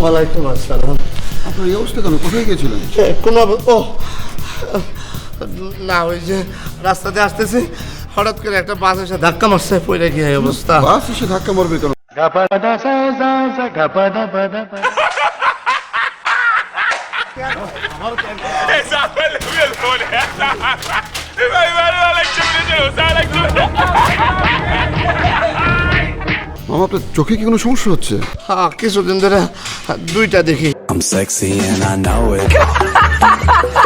ওয়ালাইকুম আসসালাম। আপনার এই অবস্থা কেন? কোথায় গিয়েছিলেন? কোন ও না ওই যে রাস্তাতে আসতেছি হঠাৎ করে একটা বাস এসে ধাক্কা মারছে পড়ে গিয়ে অবস্থা। বাস এসে ধাক্কা মারবে কেন? মামা আপনার চোখে কি কোনো সমস্যা হচ্ছে হ্যাঁ কিছুদিন ধরে দুইটা দেখি I'm sexy and I know it.